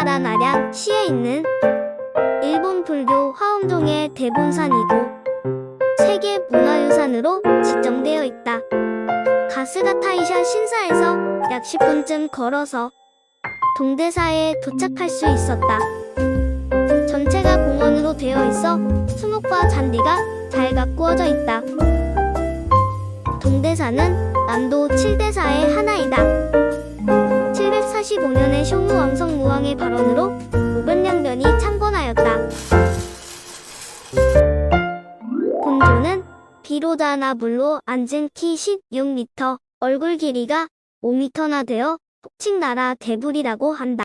우리나라 나량 시에 있는 일본 불교 화엄종의 대본산이고 세계 문화유산으로 지정되어 있다. 가스가타이샤 신사에서 약 10분쯤 걸어서 동대사에 도착할 수 있었다. 전체가 공원으로 되어 있어 수목과 잔디가 잘 가꾸어져 있다. 동대사는 남도 7대사의 하나이다. 745년에 쇼무 왕성 무왕의 발언으로 500년변이 창건하였다. 본조는 비로자나 물로 앉은 키 16m, 얼굴 길이가 5m나 되어 폭칭나라 대불이라고 한다.